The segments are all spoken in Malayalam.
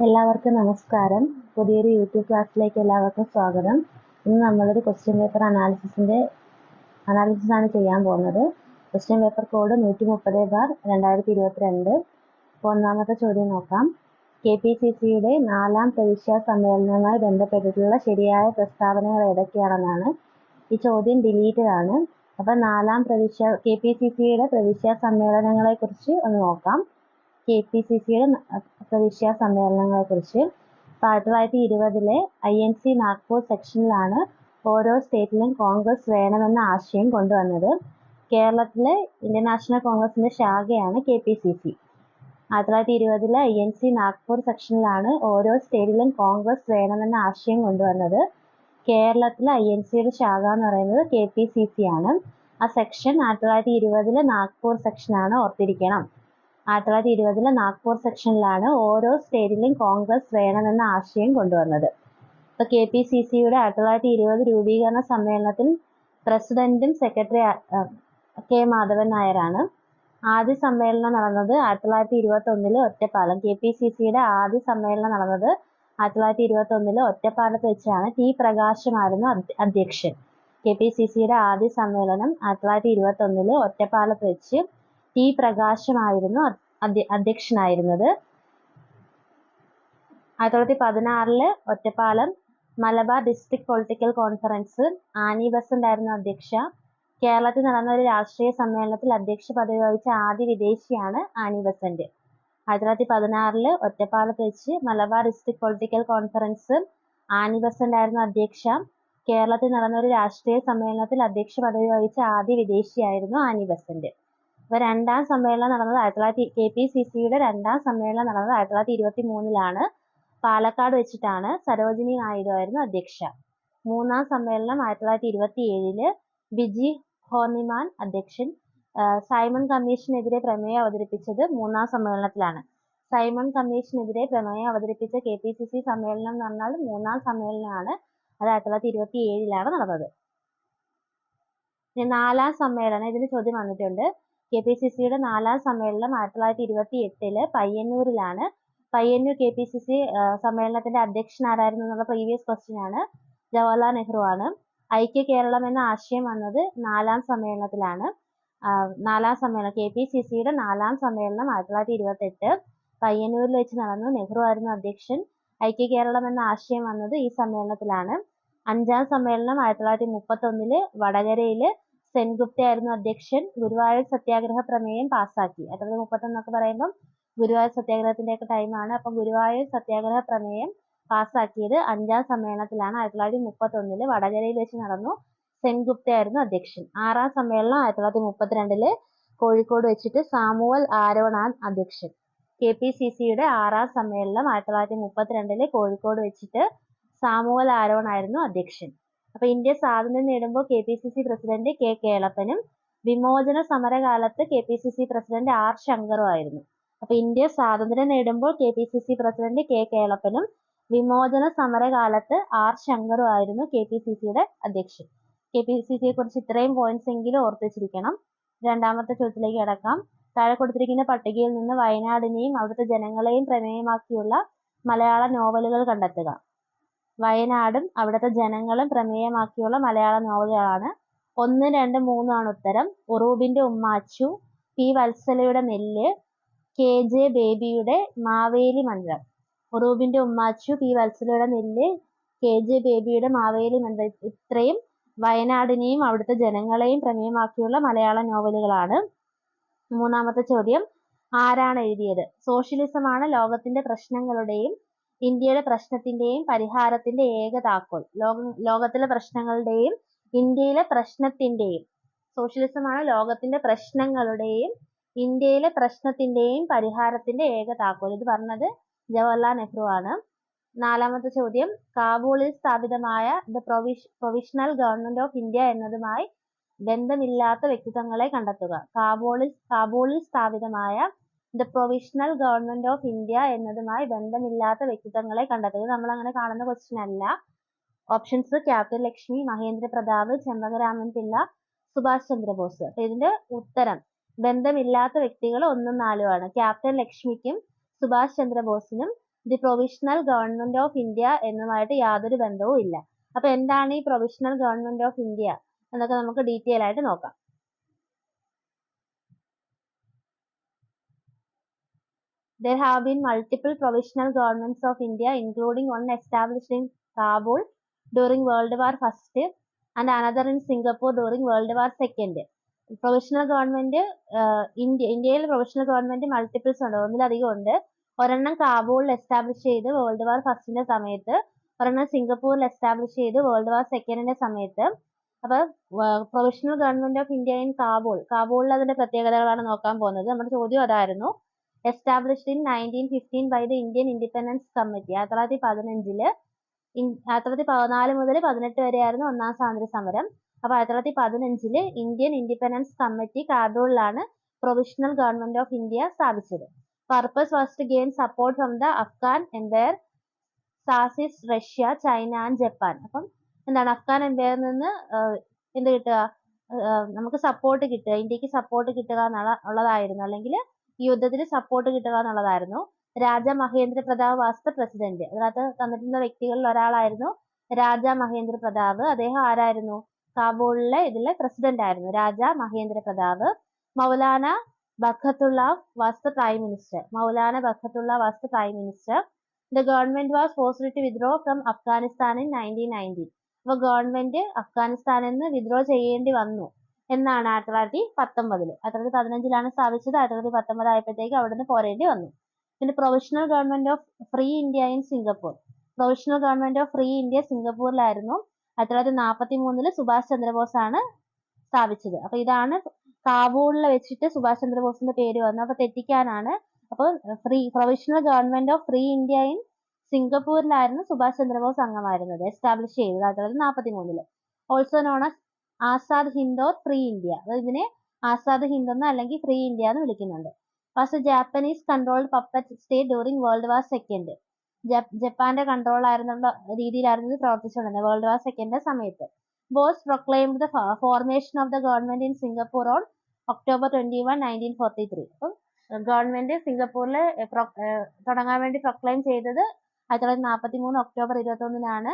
എല്ലാവർക്കും നമസ്കാരം. പുതിയൊരു യൂട്യൂബ് ക്ലാസ്സിലേക്ക് എല്ലാവർക്കും സ്വാഗതം. ഇന്ന് നമ്മളൊരു ക്വസ്റ്റ്യൻ പേപ്പർ അനാലിസിസിന്റെ അനാലിസിസ് ആണ് ചെയ്യാൻ പോകുന്നത്. ക്വസ്റ്റ്യൻ പേപ്പർ കോഡ് നൂറ്റി മുപ്പത് ബാർ രണ്ടായിരത്തി ഇരുപത്തിരണ്ട് ഒന്നാമത്തെ ചോദ്യം നോക്കാം. കെ പി സി സിയുടെ നാലാം പരീക്ഷാ സമ്മേളനവുമായി ബന്ധപ്പെട്ടിട്ടുള്ള ശരിയായ പ്രസ്താവനകൾ ഏതൊക്കെയാണെന്നാണ് ഈ ചോദ്യം ഡിലീറ്റഡ് ആണ്. അപ്പോൾ നാലാം പ്രവിശ്യ കെ പി സി സിയുടെ പ്രവിശ്യ സമ്മേളനങ്ങളെക്കുറിച്ച് ഒന്ന് നോക്കാം. കെ പി സി സിയുടെ സമ്മേളനങ്ങളെക്കുറിച്ച് കുറിച്ച് ആയിരത്തി തൊള്ളായിരത്തി ഇരുപതിലെ ഐ എൻ സി നാഗ്പൂർ സെക്ഷനിലാണ് ഓരോ സ്റ്റേറ്റിലും കോൺഗ്രസ് വേണമെന്ന ആശയം കൊണ്ടുവന്നത്. കേരളത്തിലെ ഇന്ത്യൻ നാഷണൽ കോൺഗ്രസിന്റെ ശാഖയാണ് കെ പി സി സി. ആയിരത്തി തൊള്ളായിരത്തി ഇരുപതിലെ ഐ എൻ സി നാഗ്പൂർ സെക്ഷനിലാണ് ഓരോ സ്റ്റേറ്റിലും കോൺഗ്രസ് വേണമെന്ന ആശയം കൊണ്ടുവന്നത്. കേരളത്തിലെ ഐ എൻ സിയുടെ ശാഖ എന്ന് പറയുന്നത് കെ പി സി സി ആണ്. ആ സെക്ഷൻ ആയിരത്തി തൊള്ളായിരത്തി ഇരുപതിലെ നാഗ്പൂർ സെക്ഷനാണ് ഓർത്തിരിക്കണം. ആയിരത്തി തൊള്ളായിരത്തി ഇരുപതിലെ നാഗ്പൂർ സെക്ഷനിലാണ് ഓരോ സ്റ്റേറ്റിലും കോൺഗ്രസ് വേണമെന്ന ആശയം കൊണ്ടുവന്നത്. ഇപ്പൊ കെ പി സി സിയുടെ ആയിരത്തി തൊള്ളായിരത്തി ഇരുപത് രൂപീകരണ സമ്മേളനത്തിൽ പ്രസിഡന്റും സെക്രട്ടറി കെ മാധവൻ നായരാണ്. ആദ്യ സമ്മേളനം നടന്നത് ആയിരത്തി തൊള്ളായിരത്തി ഇരുപത്തി ഒന്നിൽ ഒറ്റപ്പാലം. കെ പി സി സിയുടെ ആദ്യ സമ്മേളനം നടന്നത് ആയിരത്തി തൊള്ളായിരത്തി ഇരുപത്തി ഒന്നിൽ ഒറ്റപ്പാലത്ത് വെച്ചാണ് ടി പ്രകാശമായിരുന്നു അധ്യക്ഷൻ. കെ പി സി സിയുടെ ആദ്യ സമ്മേളനം ആയിരത്തി തൊള്ളായിരത്തി ഇരുപത്തി ഒന്നിൽ ഒറ്റപ്പാലത്ത് വെച്ച് ടി പ്രകാശമായിരുന്നു അധ്യക്ഷനായിരുന്നത്. ആയിരത്തി തൊള്ളായിരത്തി പതിനാറിൽ Ottapalam Malabar district political conference Annie Besant ആയിരുന്നു അധ്യക്ഷ. കേരളത്തിൽ നടന്ന ഒരു രാഷ്ട്രീയ സമ്മേളനത്തിൽ അധ്യക്ഷ പദവി വഹിച്ച ആദ്യ വിദേശിയാണ് ആനി ബസന്റ്. ആയിരത്തി തൊള്ളായിരത്തി പതിനാറിൽ ഒറ്റപ്പാലത്ത് വെച്ച് Malabar district political conference Annie Besant ആയിരുന്നു അധ്യക്ഷ. കേരളത്തിൽ നടന്ന ഒരു രാഷ്ട്രീയ സമ്മേളനത്തിൽ അധ്യക്ഷ പദവി വഹിച്ച ആദ്യ വിദേശിയായിരുന്നു ആനി ബസന്റ്. അപ്പോൾ രണ്ടാം സമ്മേളനം നടന്നത് ആയിരത്തി തൊള്ളായിരത്തി കെ പി സി സിയുടെ രണ്ടാം സമ്മേളനം നടന്നത് ആയിരത്തി തൊള്ളായിരത്തി ഇരുപത്തി മൂന്നിലാണ് പാലക്കാട് വെച്ചിട്ടാണ് സരോജിനി നായിഡു ആയിരുന്നു അധ്യക്ഷ. മൂന്നാം സമ്മേളനം ആയിരത്തി തൊള്ളായിരത്തി ഇരുപത്തി ഏഴിൽ ബിജി ഹോർണിമാൻ അധ്യക്ഷൻ സൈമൺ കമ്മീഷനെതിരെ പ്രമേയം അവതരിപ്പിച്ചത് മൂന്നാം സമ്മേളനത്തിലാണ്. സൈമൺ കമ്മീഷനെതിരെ പ്രമേയം അവതരിപ്പിച്ച കെ പി സി സി സമ്മേളനം എന്ന് പറഞ്ഞാൽ മൂന്നാം സമ്മേളനമാണ്. അത് ആയിരത്തി തൊള്ളായിരത്തി ഇരുപത്തി ഏഴിലാണ് നടന്നത് നാലാം സമ്മേളനം ഇതിന് ചോദ്യം വന്നിട്ടുണ്ട്. കെ പി സി സിയുടെ നാലാം സമ്മേളനം ആയിരത്തി തൊള്ളായിരത്തി ഇരുപത്തി എട്ടിൽ പയ്യന്നൂരിലാണ്. Payyanur K P C C സമ്മേളനത്തിന്റെ അധ്യക്ഷൻ ആരായിരുന്നു എന്നുള്ള പ്രീവിയസ് ക്വസ്റ്റ്യൻ ആണ്. ജവഹർലാൽ നെഹ്റു ആണ്. ഐക്യ കേരളം എന്ന ആശയം വന്നത് നാലാം സമ്മേളനത്തിലാണ്. നാലാം സമ്മേളനം കെ പി സി സിയുടെ നാലാം സമ്മേളനം ആയിരത്തി തൊള്ളായിരത്തി ഇരുപത്തി എട്ട് പയ്യന്നൂരിൽ വെച്ച് നടന്നു. നെഹ്റു ആയിരുന്നു അധ്യക്ഷൻ. ഐക്യ കേരളം എന്ന ആശയം വന്നത് ഈ സമ്മേളനത്തിലാണ്. അഞ്ചാം സമ്മേളനം ആയിരത്തി തൊള്ളായിരത്തി മുപ്പത്തി ഒന്നിൽ വടകരയിൽ സെൻഗുപ്ത ആയിരുന്നു അധ്യക്ഷൻ. ഗുരുവായൂർ സത്യാഗ്രഹ പ്രമേയം പാസ്സാക്കി. അതായത് മുപ്പത്തൊന്നൊക്കെ പറയുമ്പം ഗുരുവായൂർ സത്യാഗ്രഹത്തിന്റെ ഒക്കെ ടൈമാണ് അപ്പം ഗുരുവായൂർ സത്യാഗ്രഹ പ്രമേയം പാസ്സാക്കിയത് അഞ്ചാം സമ്മേളനത്തിലാണ്. ആയിരത്തി തൊള്ളായിരത്തി മുപ്പത്തൊന്നിൽ വടകരയിൽ വെച്ച് നടന്നു സെൻഗുപ്ത ആയിരുന്നു അധ്യക്ഷൻ. ആറാം സമ്മേളനം ആയിരത്തി തൊള്ളായിരത്തി മുപ്പത്തിരണ്ടിൽ കോഴിക്കോട് വെച്ചിട്ട് സാമുവൽ ആരോണാൻ അധ്യക്ഷൻ. കെ പി സി സിയുടെ ആറാം സമ്മേളനം ആയിരത്തി തൊള്ളായിരത്തി മുപ്പത്തിരണ്ടിൽ കോഴിക്കോട് വെച്ചിട്ട് സാമുവൽ ആരോണായിരുന്നു അധ്യക്ഷൻ. അപ്പൊ ഇന്ത്യ സ്വാതന്ത്ര്യം നേടുമ്പോൾ K P C C president K കേളപ്പനും വിമോചന സമരകാലത്ത് K P C C president R ശങ്കറും ആയിരുന്നു. അപ്പൊ ഇന്ത്യ സ്വാതന്ത്ര്യം നേടുമ്പോൾ K P C C president K കേളപ്പനും വിമോചന സമരകാലത്ത് ആർ ശങ്കറും ആയിരുന്നു കെ പി സി സിയുടെ അധ്യക്ഷൻ. കെ പി സി സിയെ കുറിച്ച് ഇത്രയും പോയിന്റ്സ് എങ്കിലും ഓർത്ത് വെച്ചിരിക്കണം. രണ്ടാമത്തെ ചോദ്യത്തിലേക്ക് കടക്കാം. താഴെ കൊടുത്തിരിക്കുന്ന പട്ടികയിൽ നിന്ന് വയനാടിനെയും അവിടുത്തെ ജനങ്ങളെയും പ്രമേയമാക്കിയുള്ള മലയാള നോവലുകൾ കണ്ടെത്തുക. വയനാടും അവിടുത്തെ ജനങ്ങളും പ്രമേയമാക്കിയുള്ള മലയാള നോവലുകളാണ്. ഒന്ന് രണ്ട് മൂന്നാണ് ഉത്തരം. ഉറൂബിന്റെ ഉമ്മാച്ചു പി. വത്സലയുടെ നെല്ല് കെ. ജെ. ബേബിയുടെ മാവേലി മന്ത്രം. ഉറൂബിന്റെ ഉമ്മാച്ചു പി. വത്സലയുടെ നെല്ല് കെ. ജെ. ബേബിയുടെ മാവേലി മന്ത്രം. ഇത്രയും വയനാടിനെയും അവിടുത്തെ ജനങ്ങളെയും പ്രമേയമാക്കിയുള്ള മലയാള നോവലുകളാണ്. മൂന്നാമത്തെ ചോദ്യം ആരാണ് എഴുതിയത്? സോഷ്യലിസമാണ് ലോകത്തിന്റെ പ്രശ്നങ്ങളുടെയും ഇന്ത്യയുടെ പ്രശ്നത്തിന്റെയും പരിഹാരത്തിന്റെ ഏക താക്കോൽ ലോക ലോകത്തിലെ പ്രശ്നങ്ങളുടെയും ഇന്ത്യയിലെ പ്രശ്നത്തിന്റെയും സോഷ്യലിസമാണ് ലോകത്തിന്റെ പ്രശ്നങ്ങളുടെയും ഇന്ത്യയിലെ പ്രശ്നത്തിന്റെയും പരിഹാരത്തിന്റെ ഏക താക്കോൽ ഇത് പറഞ്ഞത് ജവഹർലാൽ നെഹ്റു ആണ്. നാലാമത്തെ ചോദ്യം കാബൂളിൽ സ്ഥാപിതമായ the പ്രൊവിഷ് provisional government of India എന്നതുമായി ബന്ധമില്ലാത്ത വ്യക്തിത്വങ്ങളെ കണ്ടെത്തുക. കാബൂളിൽ കാബൂളിൽ സ്ഥാപിതമായ the provisional government of India എന്നതുമായി ബന്ധമില്ലാത്ത വ്യക്തിത്വങ്ങളെ കണ്ടെത്തുക നമ്മൾ അങ്ങനെ കാണുന്ന ക്വസ്റ്റ്യൻ അല്ല. Options captain Lakshmi Mahendra Pratap Chempakaraman Pillai Subhash Chandrabose. അപ്പൊ ഇതിന്റെ ഉത്തരം ബന്ധമില്ലാത്ത വ്യക്തികൾ ഒന്നും നാലും ആണ്. ക്യാപ്റ്റൻ ലക്ഷ്മിക്കും Subhash ചന്ദ്രബോസിനും the provisional government of India എന്നുമായിട്ട് യാതൊരു ബന്ധവും ഇല്ല. അപ്പൊ എന്താണ് ഈ പ്രൊവിഷണൽ ഗവൺമെന്റ് ഓഫ് ഇന്ത്യ എന്നൊക്കെ നമുക്ക് ഡീറ്റെയിൽ ആയിട്ട് നോക്കാം. There have been multiple provisional governments of India, including one established in Kabul during World War First and another in Singapore during World War Second. Provisional government India ഇന്ത്യയിൽ പ്രൊവിഷണൽ ഗവൺമെന്റ് മൾട്ടിപ്പിൾസ് ഉണ്ട് ഒന്നിലധികം ഉണ്ട്. ഒരെണ്ണം കാബൂളിൽ എസ്റ്റാബ്ലിഷ് ചെയ്ത് വേൾഡ് വാർ ഫസ്റ്റിന്റെ സമയത്ത് ഒരെണ്ണം സിംഗപ്പൂരിൽ എസ്റ്റാബ്ലിഷ് ചെയ്ത് വേൾഡ് വാർ സെക്കൻഡിന്റെ സമയത്ത്. അപ്പൊ provisional government of India in Kabul കാബൂളിൽ അതിന്റെ പ്രത്യേകതകളാണ് നോക്കാൻ പോകുന്നത്. നമ്മുടെ ചോദ്യം അതായിരുന്നു. Established in nineteen fifteen by the Indian independence committee ആയിരത്തി തൊള്ളായിരത്തി പതിനഞ്ചിൽ ആയിരത്തി തൊള്ളായിരത്തി പതിനാല് മുതൽ പതിനെട്ട് വരെയായിരുന്നു ഒന്നാം സ്വാതന്ത്ര്യ സമരം. അപ്പൊ ആയിരത്തി തൊള്ളായിരത്തി പതിനഞ്ചിൽ ഇന്ത്യൻ ഇൻഡിപെൻഡൻസ് കമ്മിറ്റി കാബൂളിലാണ് പ്രൊവിഷണൽ ഗവൺമെന്റ് ഓഫ് ഇന്ത്യ സ്ഥാപിച്ചത്. Purpose was to gain support from the Afghan empire such as Russia China and Japan അപ്പം എന്താണ് അഫ്ഗാൻ എംപയറിൽ നിന്ന് എന്ത് കിട്ടുക? നമുക്ക് സപ്പോർട്ട് കിട്ടുക. ഇന്ത്യയ്ക്ക് സപ്പോർട്ട് കിട്ടുക എന്നുള്ള ഉള്ളതായിരുന്നു. അല്ലെങ്കിൽ യുദ്ധത്തിന് സപ്പോർട്ട് കിട്ടുക എന്നുള്ളതായിരുന്നു. Raja Mahendra Pratap was the president അതിനകത്ത് തന്നിട്ടുള്ള വ്യക്തികളിൽ ഒരാളായിരുന്നു രാജ മഹേന്ദ്ര പ്രതാപ്. അദ്ദേഹം ആരായിരുന്നു? കാബൂളിലെ ഇതിലെ പ്രസിഡന്റ് ആയിരുന്നു. Raja Mahendra Pratap. Maulana Barkatullah was the prime minister Maulana Barkatullah was the prime minister the government was forced to withdraw from Afghanistan in nineteen nineteen അപ്പോൾ ഗവൺമെന്റ് അഫ്ഗാനിസ്ഥാനിൽ നിന്ന് വിത്ഡ്രോ ചെയ്യേണ്ടി വന്നു. എന്നാണ് ആയിരത്തി തൊള്ളായിരത്തി പത്തൊമ്പതിൽ ആയിരത്തി തൊള്ളായിരത്തി പതിനഞ്ചിലാണ് സ്ഥാപിച്ചത്. ആയിരത്തി തൊള്ളായിരത്തി പത്തൊമ്പത് ആയപ്പോഴത്തേക്ക് നിന്ന് പോരേണ്ടി വന്നു. പിന്നെ provisional government of free India in Singapore provisional government of free India സിംഗപ്പൂരിലായിരുന്നു ആയിരത്തി തൊള്ളായിരത്തി നാൽപ്പത്തി മൂന്നിൽ സുഭാഷ് ചന്ദ്രബോസ് ആണ് സ്ഥാപിച്ചത്. അപ്പൊ ഇതാണ് കാബൂളിൽ വെച്ചിട്ട് സുഭാഷ് ചന്ദ്രബോസിന്റെ പേര് വന്നത്. അപ്പൊ തെറ്റിക്കാനാണ്. അപ്പോൾ free provisional government of free India in സിംഗപ്പൂരിലായിരുന്നു സുഭാഷ് ചന്ദ്രബോസ് അംഗമായിരുന്നത് എസ്റ്റാബ്ലിഷ് ചെയ്തത് ആയിരത്തി തൊള്ളായിരത്തി നാൽപ്പത്തി മൂന്നിൽ also known as Azad Hind or free India ഇതിനെ ആസാദ് ഹിന്ദ് എന്ന് അല്ലെങ്കിൽ ഫ്രീ ഇന്ത്യ എന്ന് വിളിക്കുന്നുണ്ട്. First Japanese controlled puppet state during world war second ജപ്പാന്റെ കൺട്രോൾ ആയിരുന്നുള്ള രീതിയിലായിരുന്നു ഇത് പ്രവർത്തിച്ചുകൊണ്ടിരുന്നത് വേൾഡ് വാർ സെക്കൻഡിന്റെ സമയത്ത്. Bose proclaimed the formation of the government in Singapore on October twenty one nineteen forty three അപ്പം ഗവൺമെന്റ് സിംഗപ്പൂരിൽ തുടങ്ങാൻ വേണ്ടി പ്രൊക്ലെയിം ചെയ്തത് ആയിരത്തി തൊള്ളായിരത്തി നാൽപ്പത്തി മൂന്ന് ഒക്ടോബർ ഇരുപത്തി ഒന്നിനാണ്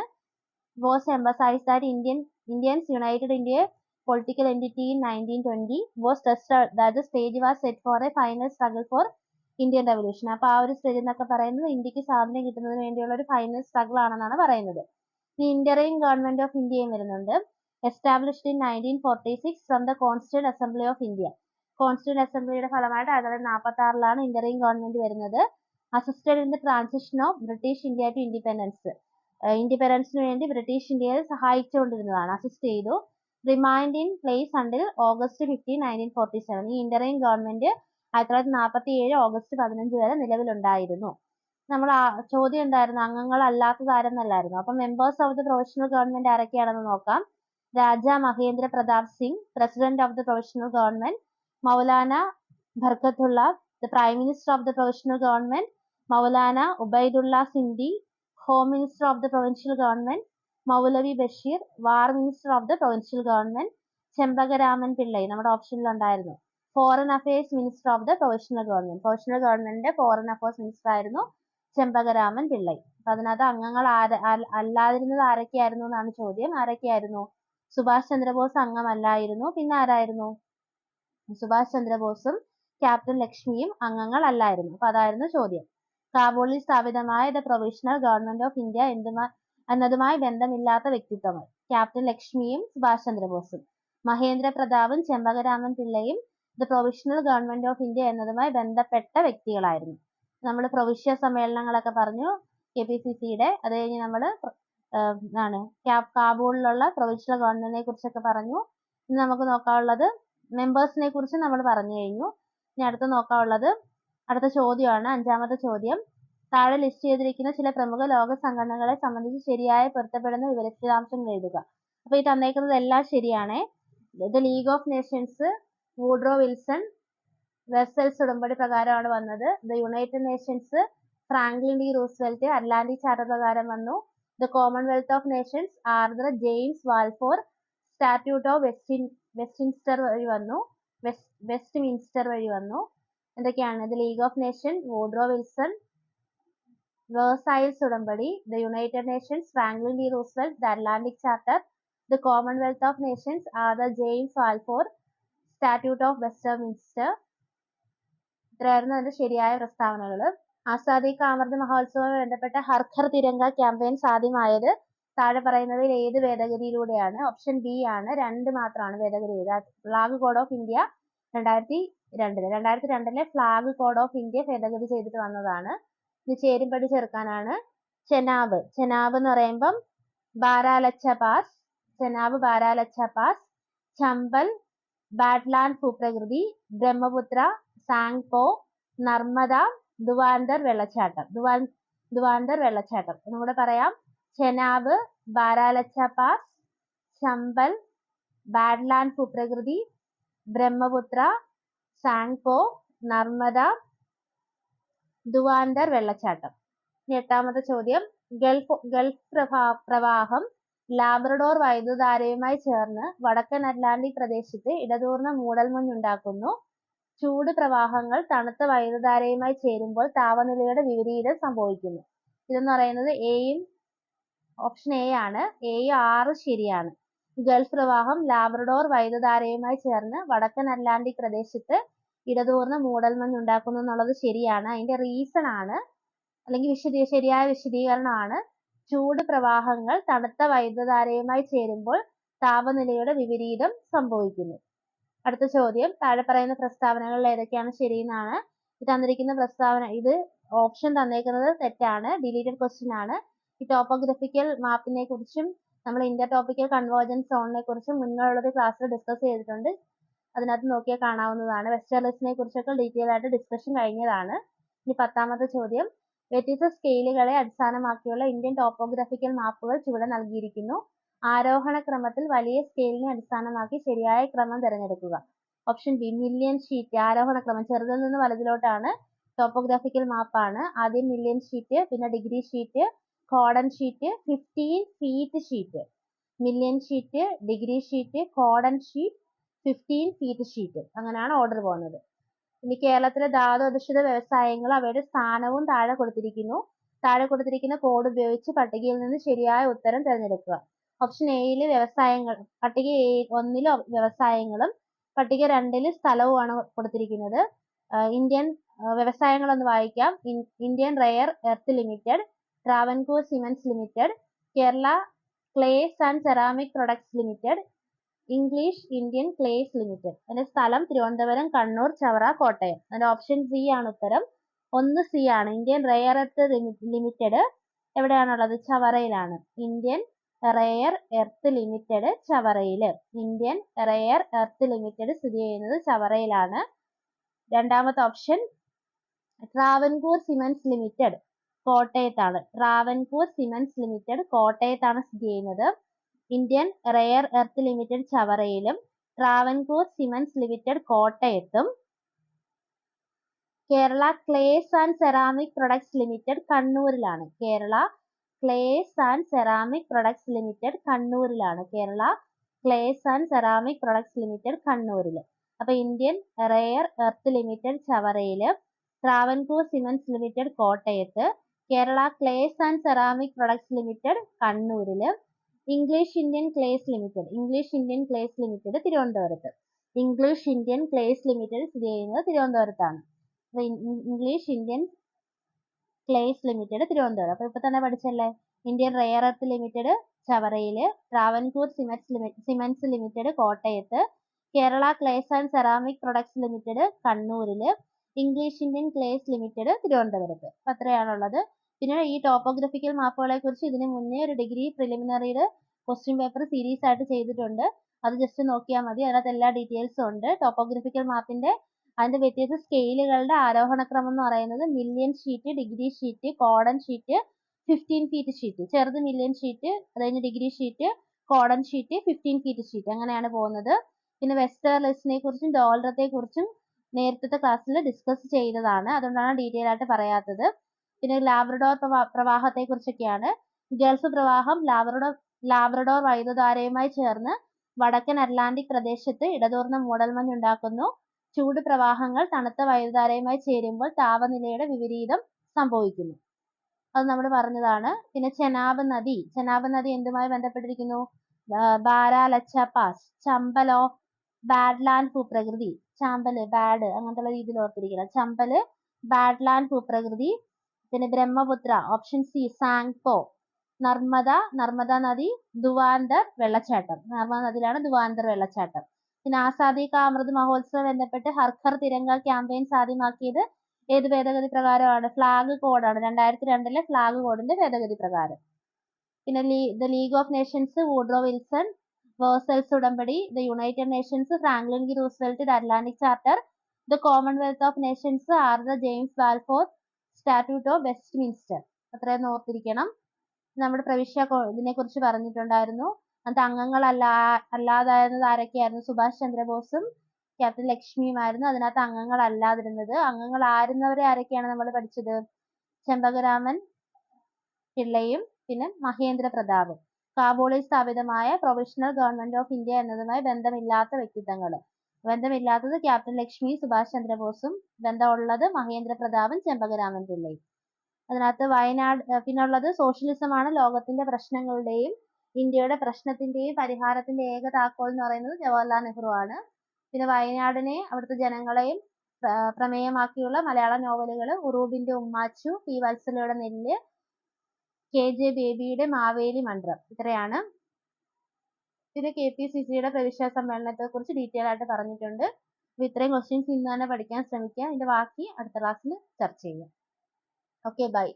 Bose emphasises that Indian Indians united into a political entity in 1920 was uh, that the stage was set for a final struggle for Indian revolution അപ്പൊ ആ ഒരു സ്റ്റേജ് എന്നൊക്കെ പറയുന്നത് ഇന്ത്യയ്ക്ക് സ്വാതന്ത്ര്യം കിട്ടുന്നതിന് വേണ്ടിയുള്ള ഒരു ഫൈനൽ സ്ട്രഗിൾ ആണെന്നാണ് പറയുന്നത്. ഇന്ററിയം ഗവൺമെന്റ് ഓഫ് ഇന്ത്യയും വരുന്നുണ്ട്. Established in nineteen forty six from the constituent assembly of India constituent അസംബ്ലിയുടെ ഫലമായിട്ട് ആയിരത്തി തൊള്ളായിരത്തി നാൽപ്പത്തി ആറിലാണ് ഇന്ററിയം ഗവൺമെന്റ് വരുന്നത്. Assisted in the transition of British India to independence ഇൻഡിപെൻഡൻസിന് വേണ്ടി ബ്രിട്ടീഷ് ഇന്ത്യയെ സഹായിച്ചുകൊണ്ടിരുന്നതാണ്. അസിസ്റ്റ് ചെയ്തു. Remained in place until August fifteen nineteen forty seven ഈ ഇന്ററൈൻ ഗവൺമെന്റ് ആയിരത്തി തൊള്ളായിരത്തി നാൽപ്പത്തി ഏഴ് ഓഗസ്റ്റ് പതിനഞ്ച് വരെ നിലവിലുണ്ടായിരുന്നു. നമ്മൾ ചോദ്യം എന്തായിരുന്നു? അംഗങ്ങൾ അല്ലാത്തതാരെന്നല്ലായിരുന്നു അപ്പം members of the professional government ആരൊക്കെയാണെന്ന് നോക്കാം. Raja Mahendra Pratap Singh president of the provisional government Maulana Barkatullah the prime minister of the provisional government Maulana Ubaidullah Sindhi home minister of the provincial government Maulvi Bashir war minister of the provincial government Chempakaraman Pillai നമ്മുടെ ഓപ്ഷനിൽ ഉണ്ടായിരുന്നു. Foreign affairs minister of the provisional government provisional ഗവൺമെന്റിന്റെ ഫോറിൻ അഫയേഴ്സ് മിനിസ്റ്റർ ആയിരുന്നു ചെമ്പകരാമൻ പിള്ളൈ അപ്പൊ അതിനകത്ത് അംഗങ്ങൾ ആര അല്ലാതിരുന്നത് ആരൊക്കെയായിരുന്നു എന്നാണ് ചോദ്യം. ആരൊക്കെയായിരുന്നു? സുഭാഷ് ചന്ദ്രബോസ് അംഗമല്ലായിരുന്നു. പിന്നെ ആരായിരുന്നു? സുഭാഷ് ചന്ദ്രബോസും ക്യാപ്റ്റൻ ലക്ഷ്മിയും അംഗങ്ങൾ അല്ലായിരുന്നു അപ്പൊ അതായിരുന്നു ചോദ്യം. കാബൂളിൽ സ്ഥാപിതമായ the provisional government of India എന്നതുമായി ബന്ധമില്ലാത്ത വ്യക്തിത്വങ്ങൾ. ക്യാപ്റ്റൻ ലക്ഷ്മിയും സുഭാഷ് ചന്ദ്രബോസും. മഹേന്ദ്ര പ്രതാപും Chempakaraman പിള്ളയും the provisional government of India എന്നതുമായി ബന്ധപ്പെട്ട വ്യക്തികളായിരുന്നു. നമ്മൾ പ്രവിശ്യ സമ്മേളനങ്ങളൊക്കെ പറഞ്ഞു കെ പി സി സിയുടെ അത് കഴിഞ്ഞ് നമ്മൾ എന്താണ് കാബൂളിലുള്ള പ്രൊവിഷണൽ ഗവൺമെന്റിനെ കുറിച്ചൊക്കെ പറഞ്ഞു. ഇനി നമുക്ക് നോക്കാനുള്ളത് മെമ്പേഴ്സിനെ കുറിച്ച് നമ്മൾ പറഞ്ഞു കഴിഞ്ഞു. ഇനി അടുത്ത് നോക്കാനുള്ളത് അടുത്ത ചോദ്യമാണ്. അഞ്ചാമത്തെ ചോദ്യം. താഴെ ലിസ്റ്റ് ചെയ്തിരിക്കുന്ന ചില പ്രമുഖ ലോക സംഘടനകളെ സംബന്ധിച്ച് ശരിയായ പൊരുത്തപ്പെടുന്ന വിവരാംശങ്ങൾ എഴുതുക. അപ്പൊ ഈ തന്നേക്കുന്നത് എല്ലാം ശരിയാണേ. ഇത് League of Nations Woodrow Wilson Versailles ഉടമ്പടി പ്രകാരമാണ് വന്നത്. The United Nations Franklin D Roosevelt Atlantic Charter പ്രകാരം വന്നു. The Commonwealth of Nations Arthur James Balfour Statute of west Westminster വഴി വന്നു. വെസ്റ്റ് മിൻസ്റ്റർ വഴി വന്നു. എന്തൊക്കെയാണ്? The League of Nation Woodrow Wilson Versailles ഉടമ്പടി the United Nations Franklin D Roosevelt the Atlantic Charter the Commonwealth of Nations the James Balfour Statute of Westminster ഇത്രയായിരുന്നു അതിന്റെ ശരിയായ പ്രസ്താവനകൾ ആസാദി കാ അമൃത് മഹോത്സവവുമായി ബന്ധപ്പെട്ട ഹർഖർ തിരങ്ക ക്യാമ്പയിൻ സാധ്യമായത് താഴെ പറയുന്നതിൽ ഏത് ഭേദഗതിയിലൂടെയാണ്? ഓപ്ഷൻ ബി ആണ്. രണ്ട് മാത്രമാണ് ഭേദഗതി ചെയ്തത്. ഫ്ലാഗ് കോഡ് ഓഫ് ഇന്ത്യ രണ്ടായിരത്തി രണ്ടിൽ. രണ്ടായിരത്തി രണ്ടിലെ ഫ്ലാഗ് കോഡ് ഓഫ് ഇന്ത്യ ഭേദഗതി ചെയ്തിട്ട് വന്നതാണ്. ഇത് ചേരുംപടി ചേർക്കാനാണ് ചെനാബ്. ചെനാബ് എന്ന് പറയുമ്പം Baralacha pass Chenab Baralacha pass Chambal badland ഭൂപ്രകൃതി ബ്രഹ്മപുത്ര സാങ്പോ നർമ്മദ ദുവാന്തർ വെള്ളച്ചാട്ടം. ദുവാൻ ദുവാന്തർ വെള്ളച്ചാട്ടം. ഒന്നുകൂടെ പറയാം. ചെനാബ് ബാരാലച്ച പാസ് ചമ്പൽ ബാഡ്ലാൻഡ് ഭൂപ്രകൃതി ബ്രഹ്മപുത്ര സാങ്പോ നർമ്മദ ദുവാന്തർ വെള്ളച്ചാട്ടം. ഇനി എട്ടാമത്തെ ചോദ്യം. ഗൾഫ് ഗൾഫ് പ്രഭാ പ്രവാഹം ലാബ്രഡോർ വൈദ്യുതധാരയുമായി ചേർന്ന് വടക്കൻ അറ്റ്ലാന്റിക് പ്രദേശത്ത് ഇടതൂർന്ന മൂടൽമഞ്ഞുണ്ടാക്കുന്നു ചൂട് പ്രവാഹങ്ങൾ തണുത്ത വൈദ്യുതധാരയുമായി ചേരുമ്പോൾ താപനിലയുടെ വിപരീതം സംഭവിക്കുന്നു. ഇതെന്ന് പറയുന്നത് എയും ഓപ്ഷൻ എ ആണ് എയും ആറ് ശരിയാണ്. ഗൾഫ് പ്രവാഹം ലാബ്രഡോർ വൈദ്യുതധാരയുമായി ചേർന്ന് വടക്കൻ അറ്റ്ലാന്റിക് പ്രദേശത്ത് ഇടതൂർന്ന മൂടൽമഞ്ഞ് ഉണ്ടാക്കുന്നു എന്നുള്ളത് ശരിയാണ്. അതിന്റെ റീസൺ ആണ് അല്ലെങ്കിൽ വിശദീ ശരിയായ വിശദീകരണമാണ്. ചൂട് പ്രവാഹങ്ങൾ തണുത്ത വൈദ്യുതധാരയുമായി ചേരുമ്പോൾ താപനിലയുടെ വിപരീതം സംഭവിക്കുന്നു. അടുത്ത ചോദ്യം താഴെ പറയുന്ന പ്രസ്താവനകളിൽ ഏതൊക്കെയാണ് ശരിയെന്നാണ് ഈ തന്നിരിക്കുന്ന പ്രസ്താവന ഇത് ഓപ്ഷൻ തന്നേക്കുന്നത് തെറ്റാണ് ഡിലീറ്റഡ് ക്വസ്റ്റ്യൻ ആണ്. ഈ ടോപ്പോഗ്രഫിക്കൽ മാപ്പിനെ കുറിച്ചും നമ്മൾ ഇന്റർ ടോപ്പിക്കൽ കൺവേർജൻസ് സോണിനെ കുറിച്ചും മുന്നോട്ടുള്ള ക്ലാസ്സിൽ ഡിസ്കസ് ചെയ്തിട്ടുണ്ട്. അതിനകത്ത് നോക്കിയാൽ കാണാവുന്നതാണ്. വെസ്റ്റർലിസ്റ്റിനെ കുറിച്ചൊക്കെ ഡീറ്റെയിൽ ആയിട്ട് ഡിസ്കഷൻ കഴിഞ്ഞതാണ്. ഇനി പത്താമത്തെ ചോദ്യം. വ്യത്യസ്ത സ്കെയിലുകളെ അടിസ്ഥാനമാക്കിയുള്ള ഇന്ത്യൻ ടോപ്പോഗ്രാഫിക്കൽ മാപ്പുകൾ ചുവടെ നൽകിയിരിക്കുന്നു. ആരോഹണ ക്രമത്തിൽ വലിയ സ്കെയിലിനെ അടിസ്ഥാനമാക്കി ശരിയായ ക്രമം തിരഞ്ഞെടുക്കുക. ഓപ്ഷൻ ബി മില്യൺ ഷീറ്റ് ആരോഹണ ക്രമം. ചെറുതിൽ നിന്ന് വലുതിലോട്ടാണ് ടോപ്പോഗ്രാഫിക്കൽ മാപ്പാണ് ആദ്യം മില്യൺ ഷീറ്റ് പിന്നെ degree sheet കോഡൻ sheet fifteen feet sheet million sheet degree sheet കോഡൻ sheet fifteen feet sheet അങ്ങനെയാണ് ഓർഡർ പോകുന്നത്. ഇനി കേരളത്തിലെ ധാതു അധിഷ്ഠിത വ്യവസായങ്ങൾ അവയുടെ സ്ഥാനവും താഴെ കൊടുത്തിരിക്കുന്നു. താഴെ കൊടുത്തിരിക്കുന്ന കോഡ് ഉപയോഗിച്ച് പട്ടികയിൽ നിന്ന് ശരിയായ ഉത്തരം തിരഞ്ഞെടുക്കുക. ഓപ്ഷൻ എയിൽ വ്യവസായങ്ങൾ പട്ടിക എ ഒന്നിൽ വ്യവസായങ്ങളും പട്ടിക രണ്ടിൽ സ്ഥലവുമാണ് കൊടുത്തിരിക്കുന്നത്. ഇന്ത്യൻ വ്യവസായങ്ങൾ ഒന്ന് വായിക്കാം. Indian rare earth limited Travancore cements limited Kerala clays and ceramic products limited English Indian clays limited അതിന്റെ സ്ഥലം തിരുവനന്തപുരം കണ്ണൂർ ചവറ കോട്ടയം. അതിന്റെ ഓപ്ഷൻ സി ആണ് ഉത്തരം. ഒന്ന് സി ആണ്. ഇന്ത്യൻ റെയർ എർത്ത് ലിമിറ്റഡ് എവിടെയാണുള്ളത്? ചവറയിലാണ്. ഇന്ത്യൻ റെയർ എർത്ത് ലിമിറ്റഡ് ചവറയിൽ ഇന്ത്യൻ റെയർ എർത്ത് ലിമിറ്റഡ് സ്ഥിതി ചെയ്യുന്നത് ചവറയിലാണ്. രണ്ടാമത്തെ ഓപ്ഷൻ ട്രാവൻകൂർ സിമെന്റ്സ് ലിമിറ്റഡ് കോട്ടയത്താണ്. ട്രാവൻകൂർ സിമെന്റ്സ് ലിമിറ്റഡ് കോട്ടയത്താണ് സ്ഥിതി ചെയ്യുന്നത്. ഇന്ത്യൻ റെയർ എർത്ത് ലിമിറ്റഡ് ചവറയിലും ട്രാവൻകൂർ സിമെന്റ്സ് ലിമിറ്റഡ് കോട്ടയത്തും. Kerala clays and ceramic products limited കണ്ണൂരിലാണ്. Kerala clays and ceramic products limited കണ്ണൂരിലാണ്. Kerala clays and ceramic products limited കണ്ണൂരിൽ അപ്പൊ ഇന്ത്യൻ റെയർ എർത്ത് ലിമിറ്റഡ് ചവറയിൽ ട്രാവൻകൂർ സിമെന്റ്സ് ലിമിറ്റഡ് കോട്ടയത്ത് Kerala clays and ceramic products limited കണ്ണൂരിൽ English Indian clays limited English Indian clays limited തിരുവനന്തപുരത്ത് ഇംഗ്ലീഷ് ഇന്ത്യൻ ക്ലേസ് ലിമിറ്റഡ് സ്ഥിതി ചെയ്യുന്നത് തിരുവനന്തപുരത്താണ് അപ്പൊ English Indian clays limited Thiruvananthapuram അപ്പൊ ഇപ്പൊ തന്നെ പഠിച്ചല്ലേ? ഇന്ത്യൻ റെയർ എർത്ത് ലിമിറ്റഡ് ചവറയിൽ ട്രാവൻകൂർ സിമെന്റ്സ് സിമെന്റ്സ് ലിമിറ്റഡ് കോട്ടയത്ത് Kerala clays and ceramic products limited കണ്ണൂരിൽ ഇംഗ്ലീഷ് ഇന്ത്യൻ ക്ലേസ് ലിമിറ്റഡ് തിരുവനന്തപുരത്ത്. അപ്പൊ അത്രയാണുള്ളത്. പിന്നെ ഈ ടോപ്പോഗ്രഫിക്കൽ മാപ്പുകളെ കുറിച്ച് ഇതിന് മുന്നേ ഒരു ഡിഗ്രി പ്രിലിമിനറിയുടെ ക്വസ്റ്റ്യൻ പേപ്പർ സീരീസ് ആയിട്ട് ചെയ്തിട്ടുണ്ട്. അത് ജസ്റ്റ് നോക്കിയാൽ മതി. അതിനകത്ത് എല്ലാ ഡീറ്റെയിൽസും ഉണ്ട്. ടോപ്പോഗ്രഫിക്കൽ മാപ്പിന്റെ അതിന്റെ വ്യത്യസ്ത സ്കെയിലുകളുടെ ആരോഹണക്രമം എന്ന് പറയുന്നത് million sheet degree sheet കോഡൻ sheet fifteen feet sheet ചെറുത് മില്യൺ ഷീറ്റ് അത് കഴിഞ്ഞ് degree sheet കോഡൻ sheet fifteen feet sheet അങ്ങനെയാണ് പോകുന്നത്. പിന്നെ വെസ്റ്റേൺ ലിസ്റ്റിനെ കുറിച്ചും ഡോളറത്തെ കുറിച്ചും നേരത്തെ ക്ലാസ്സിൽ ഡിസ്കസ് ചെയ്തതാണ്. അതുകൊണ്ടാണ് ഡീറ്റെയിൽ ആയിട്ട് പറയാത്തത്. പിന്നെ ലാബ്രഡോർ പ്രവാഹത്തെ കുറിച്ചൊക്കെയാണ്. ഗൾഫ് പ്രവാഹം ലാബ്രഡോർ ലാബ്രഡോർ വൈദ്യുതധാരയുമായി ചേർന്ന് വടക്കൻ അറ്റ്ലാന്റിക് പ്രദേശത്ത് ഇടതൂർന്ന മൂടൽമഞ്ഞ് ഉണ്ടാക്കുന്നു. ചൂട് പ്രവാഹങ്ങൾ തണുത്ത വൈദ്യുതധാരയുമായി ചേരുമ്പോൾ താപനിലയുടെ വിപരീതം സംഭവിക്കുന്നു. അത് നമ്മൾ പറഞ്ഞതാണ്. പിന്നെ ചെനാബ് നദി. ചെനാബ് നദി എന്തുമായി ബന്ധപ്പെട്ടിരിക്കുന്നു? ബാരാലച്ച പാസ് ചമ്പലോ ബാഡ്ലാൻഡ് ഭൂപ്രകൃതി ചാമ്പൽ ബാഡ് അങ്ങനത്തെ രീതിയിൽ ഓർത്തിരിക്കണം ചമ്പൽ ബാഡ്ലാൻഡ് ഭൂപ്രകൃതി പിന്നെ ബ്രഹ്മപുത്ര ഓപ്ഷൻ സി സാങ്പോ നർമ്മദ നർമ്മദ നദി ദുവാന്തർ വെള്ളച്ചാട്ടം. നർമ്മദ നദിയിലാണ് ദുവാന്തർ വെള്ളച്ചാട്ടം. പിന്നെ ആസാദി കാമൃത് മഹോത്സവം ബന്ധപ്പെട്ട് ഹർഖർ തിരങ്ക ക്യാമ്പയിൻ സാധ്യമാക്കിയത് ഏത് ഭേദഗതി പ്രകാരമാണ്? ഫ്ലാഗ് കോഡാണ് രണ്ടായിരത്തി രണ്ടിലെ ഫ്ലാഗ് കോഡിന്റെ ഭേദഗതി പ്രകാരം. പിന്നെ the League of Nations Woodrow Wilson Versailles ഉടമ്പടി the United Nations Franklin D Roosevelt the Atlantic Charter the Commonwealth of Nations R the James Balfour Statute of Westminster അത്രയും ഓർത്തിരിക്കണം. നമ്മുടെ പ്രവിശ്യ ഇതിനെ കുറിച്ച് പറഞ്ഞിട്ടുണ്ടായിരുന്നു. അത് അംഗങ്ങളല്ലാ അല്ലാതായിരുന്നത് ആരൊക്കെയായിരുന്നു? സുഭാഷ് ചന്ദ്രബോസും ക്യാപ്റ്റൻ ലക്ഷ്മിയുമായിരുന്നു. അതിനകത്ത് അംഗങ്ങൾ അല്ലാതിരുന്നത് അംഗങ്ങൾ ആയിരുന്നവരെ ആരൊക്കെയാണ് നമ്മൾ പഠിച്ചത്? ചെമ്പകരാമൻ പിള്ളയും പിന്നെ മഹേന്ദ്ര പ്രതാപും കാബൂളിൽ സ്ഥാപിതമായ പ്രൊവിഷണൽ ഗവൺമെന്റ് ഓഫ് ഇന്ത്യ എന്നതുമായി ബന്ധമില്ലാത്ത വ്യക്തിത്വങ്ങൾ ബന്ധമില്ലാത്തത് ക്യാപ്റ്റൻ ലക്ഷ്മി സുഭാഷ് ചന്ദ്രബോസും ബന്ധമുള്ളത് മഹേന്ദ്ര പ്രതാപും ചെമ്പകരാമൻ പിള്ളയും. അതിനകത്ത് വയനാട് പിന്നുള്ളത് സോഷ്യലിസമാണ് ലോകത്തിന്റെ പ്രശ്നങ്ങളുടെയും ഇന്ത്യയുടെ പ്രശ്നത്തിന്റെയും പരിഹാരത്തിന്റെ ഏക താക്കോൽ എന്ന് പറയുന്നത് ജവഹർലാൽ നെഹ്റു ആണ്. പിന്നെ വയനാടിനെ അവിടുത്തെ ജനങ്ങളെയും പ്രമേയമാക്കിയുള്ള മലയാള നോവലുകൾ ഉറൂബിന്റെ ഉമ്മാച്ചു പി വത്സലയുടെ നെല്ല് കെ ജെ ബേബിയുടെ മാവേലി മന്ത്രം. ഇത്രയാണ്. പിന്നെ കെ പി സി സിയുടെ പ്രവിശ്യ സമ്മേളനത്തെ കുറിച്ച് ഡീറ്റെയിൽ ആയിട്ട് പറഞ്ഞിട്ടുണ്ട്. അപ്പൊ ഇത്രയും ക്വസ്റ്റ്യൻസ് ഇന്ന് തന്നെ പഠിക്കാൻ ശ്രമിക്കുക അതിന്റെ ബാക്കി അടുത്ത ക്ലാസ്സിൽ ചർച്ച ചെയ്യാം. Okay bye